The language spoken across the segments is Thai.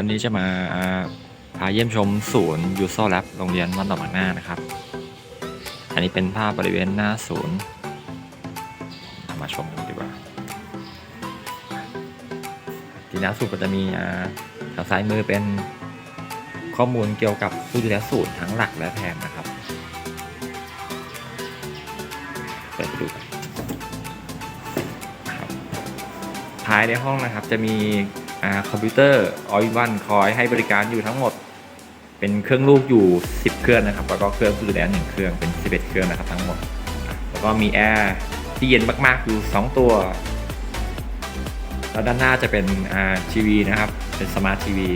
วันนี้จะมาพาเยี่ยมชมศูนย์ยูโซแลบโรงเรียนวัดหนองหางหน้านะครับ อันนี้เป็นภาพบริเวณหน้าศูนย์ มาชมกันดีกว่า ที่หน้าศูนย์ก็จะมีทางซ้ายมือเป็นข้อมูลเกี่ยวกับผู้ดูแลศูนย์ทั้งหลักและแทนนะครับเปิดไปดูกันครับภายในห้องนะครับจะมี คอมพิวเตอร์ออยวันคอยให้บริการอยู่ทั้งหมด เป็นเครื่องลูกอยู่ 10 เครื่องนะครับ แล้วก็เครื่องผู้ดูแลหนึ่งเครื่องเป็น 11 เครื่องนะครับทั้งหมด แล้วก็มีแอร์ที่เย็นมากๆอยู่ 2 ตัว แล้วด้านหน้าจะเป็นทีวีนะครับ เป็นสมาร์ททีวี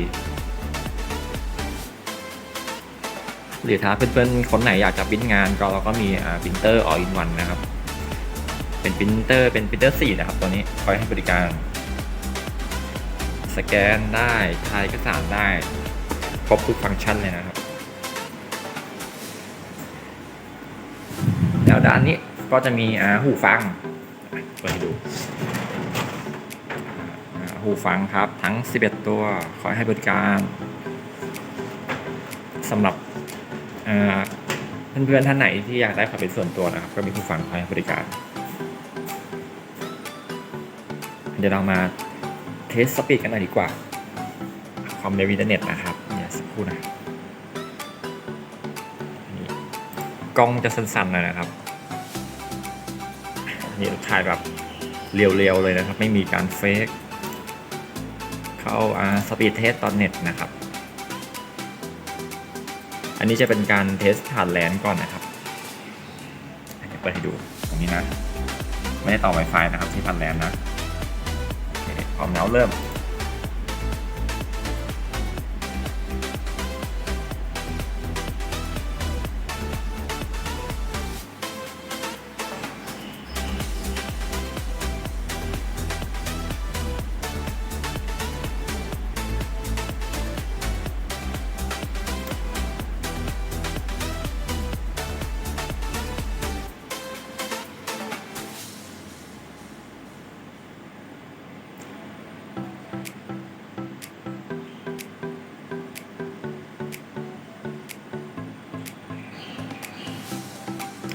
หรือถ้าเพื่อนๆ คนไหนอยากจะปริ้นงานก็เราก็มีอ่าปรินเตอร์ออ l ินวันนะครับ เป็นปรินเตอร์เป็นปรินเตอร์4นะครับตัวนี้คอยให้บริการ สแกนได้ถ่ายเอกสารได้ ครบทุกฟังก์ชันเลยนะครับ แล้วด้านนี้ก็จะมีหูฟังเปิดให้ดูหูฟังครับทั้ง 11 ตัวคอยให้บริการสำหรับเพื่อนๆท่านไหนที่อยากได้ความเป็นส่วนตัวนะครับ ก็มีหูฟังคอยให้บริการ เดี๋ยวเรามา เทสสปีดกันหน่อยดีกว่า ความเร็วอินเทอร์เน็ตนะครับเนี่ยสักครู่นะนี่กล้องจะสั้นๆหน่อยนะครับนี่ถ่ายแบบเรียวๆเลยนะครับ ไม่มีการเฟกเข้าอ่าสปีดเทสตอนเน็ตนะครับ อันนี้จะเป็นการเทสผ่านแลนก่อนนะครับเดี๋ยวเปิดให้ดูตรงนี้นะ ไม่ได้ต่อ Wi-Fi นะครับที่ผ่านแลนนะ คพร้อมแล้วเริ่ม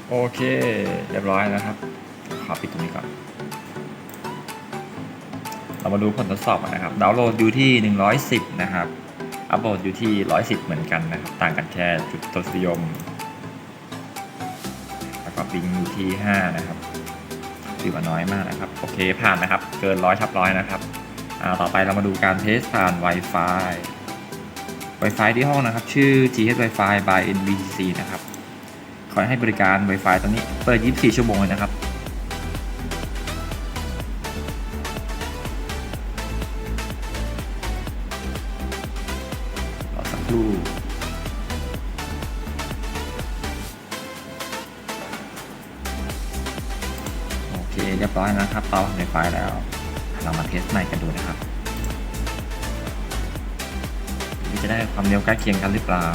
โอเค เรียบร้อยนะครับ ขอปิดตรงนี้ก่อน เรามาดูผลทดสอบนะครับ ดาวน์โหลดอยู่ที่ 110 นะครับ อัปโหลดอยู่ที่ 110 เหมือนกันนะครับ ต่างกันแค่จุดทศนิยม แล้วก็บิงอยู่ที่ 5 นะครับถือว่าน้อยมากนะครับ โอเคผ่านนะครับ เกินร้อยทับร้อยนะครับ ต่อไปเรามาดูการเทสผ่าน Wi-Fi Wi-Fi ที่ห้องนะครับ ชื่อ GH Wi-Fi by NBC นะครับ อยให้บริการ Wi-Fi ตอนนี้เปิด 24 ชั่วโมงเลยนะครับ รอสักครู่โอเค เรียบร้อยนะครับต่อ Wi-Fi แล้ว เรามาเทสใหม่กันดูนะครับจะได้ความเร็วใกล้เคียงกันหรือเปล่า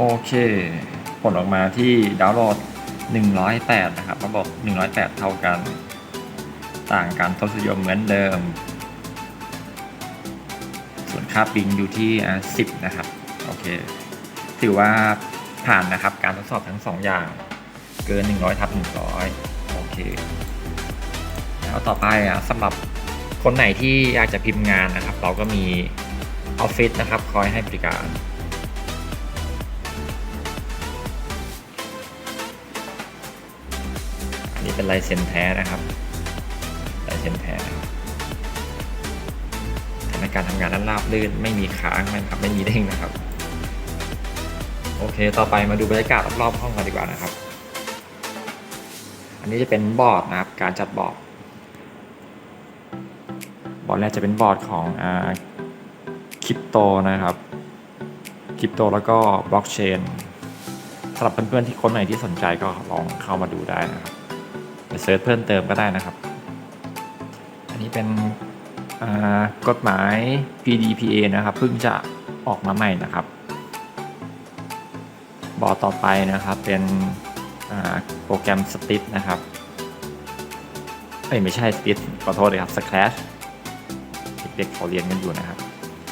โอเค ผลออกมาที่ดาวน์โหลด 108 นะครับระบบ 108 เท่ากัน ต่างกันทศนิยมเหมือนเดิม ส่วนค่าปิงอยู่ที่ 10 นะครับ โอเค ถือว่าผ่านนะครับ การทดสอบทั้ง 2 อย่าง เกิน 100ทับ100 โอเค แล้วต่อไปอะสำหรับคนไหนที่อยากจะพิมพ์งานนะครับ เราก็มีออฟฟิศนะครับ คอยให้บริการ เป็นลายเซ็นแท้นะครับลายเซ็นแท้ให้การทำงานนั้นราบรื่นไม่มีค้างนะครับไม่มีเด้งนะครับ โอเค ต่อไปมาดูบรรยากาศรอบๆห้องกันดีกว่านะครับ อันนี้จะเป็นบอร์ดนะครับ การจัดบอร์ดบอร์ดแรกจะเป็นบอร์ดของอคริปโตนะครับคริปโตแล้วก็บล็อกเชนสำหรับเพื่อนๆที่คนไหนที่สนใจก็ลองเข้ามาดูได้นะครับ ไปเซิร์ชเพิ่มเติมก็ได้นะครับ อันนี้เป็นกฎหมาย PDPA นะครับเพิ่งจะออกมาใหม่นะครับ บอต่อไปนะครับเป็นโปรแกรม Stitch นะครับเอ้ยไม่ใช่ Stitch ขอโทษเลยครับ Scratch เด็กๆเขาเรียนกันอยู่นะครับ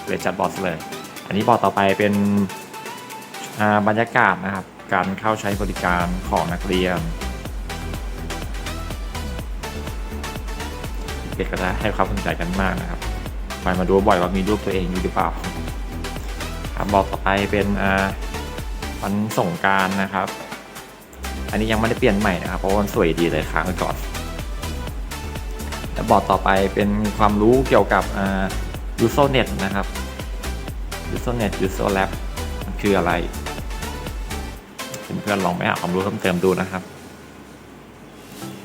เลยจัดบอร์ดซะเลย อันนี้บอต่อไปเป็นบรรยากาศนะครับ การเข้าใช้บริการของนักเรียน เด็กก็จะให้ความสนใจกันมากนะครับไปมาดูบ่อยว่ามีรูปตัวเองอยู่หรือเปล่าครับบอร์ดต่อไปเป็นวันส่งการนะครับ อันนี้ยังไม่ได้เปลี่ยนใหม่นะครับ เพราะว่ามันสวยดีเลยค้างไว้ก่อนแล้วบอร์ดต่อไปเป็นความรู้เกี่ยวกับอ่า Usernet นะครับ Usernet User Lab มันคืออะไรเพื่อนๆลองไปหาความรู้เพิ่มเติมดูนะครับ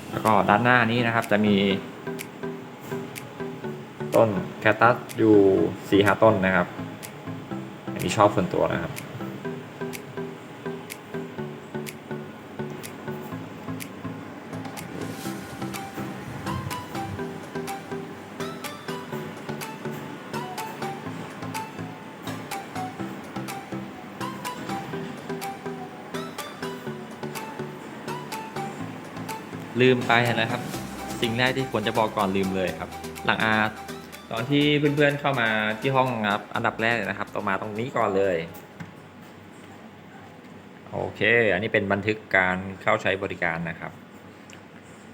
แล้วก็ด้านหน้านี้นะครับจะมี ต้นแคตตัสอยู่สี่ห้าต้นนะครับ อันนี้ชอบส่วนตัวนะครับ ลืมไปนะครับ สิ่งแรกที่ควรจะบอกก่อนลืมเลยครับ หลังอา ตอนที่เพื่อนๆเข้ามาที่ห้องครับ อันดับแรกนะครับต้องมาตรงนี้ก่อนเลย โอเค อันนี้เป็นบันทึกการเข้าใช้บริการนะครับ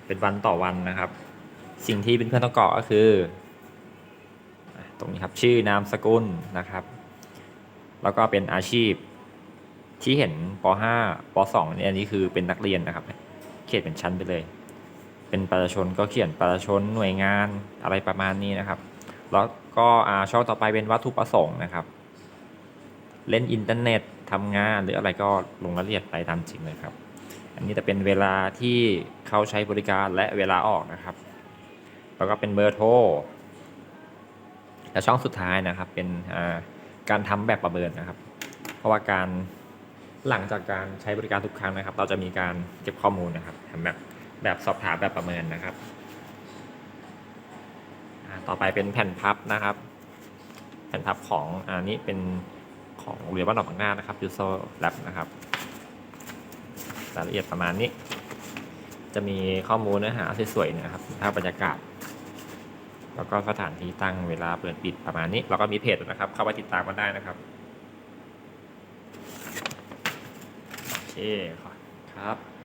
เป็นวันต่อวันนะครับ สิ่งที่เพื่อนๆต้องกรอกก็คือ ตรงนี้ครับชื่อนามสกุลนะครับ แล้วก็เป็นอาชีพที่เห็นป .5 ป .2 เนี่ยอันนี้คือเป็นนักเรียนนะครับ เขียนเป็นชั้นไปเลย เป็นประชาชนก็เขียนประชาชนหน่วยงานอะไรประมาณนี้นะครับ แล้วก็ช่องต่อไปเป็นวัตถุประสงค์นะครับ เล่นอินเทอร์เน็ตทำงานหรืออะไรก็ลงรายละเอียดไปตามจริงเลยครับ อันนี้จะเป็นเวลาที่เขาใช้บริการและเวลาออกนะครับ แล้วก็เป็นเบอร์โทรและช่องสุดท้ายนะครับเป็นการทำแบบประเมินนะครับ เพราะว่าการหลังจากการใช้บริการทุกครั้งนะครับ เราจะมีการเก็บข้อมูลนะครับทำแบบแบบสอบถามแบบประเมินนะครับ ต่อไปเป็นแผ่นพับนะครับ แผ่นพับของอันนี้เป็นของเรียบ้านหนองบางหน้านะครับ User Lab นะครับรายละเอียดประมาณนี้ จะมีข้อมูลเนื้อหาสวยๆนะครับภาพบรรยากาศ แล้วก็สถานที่ตั้งเวลาเปิดปิดประมาณนี้ แล้วก็มีเพจนะครับ เข้าไปติดตามกันได้นะครับโอเคครับ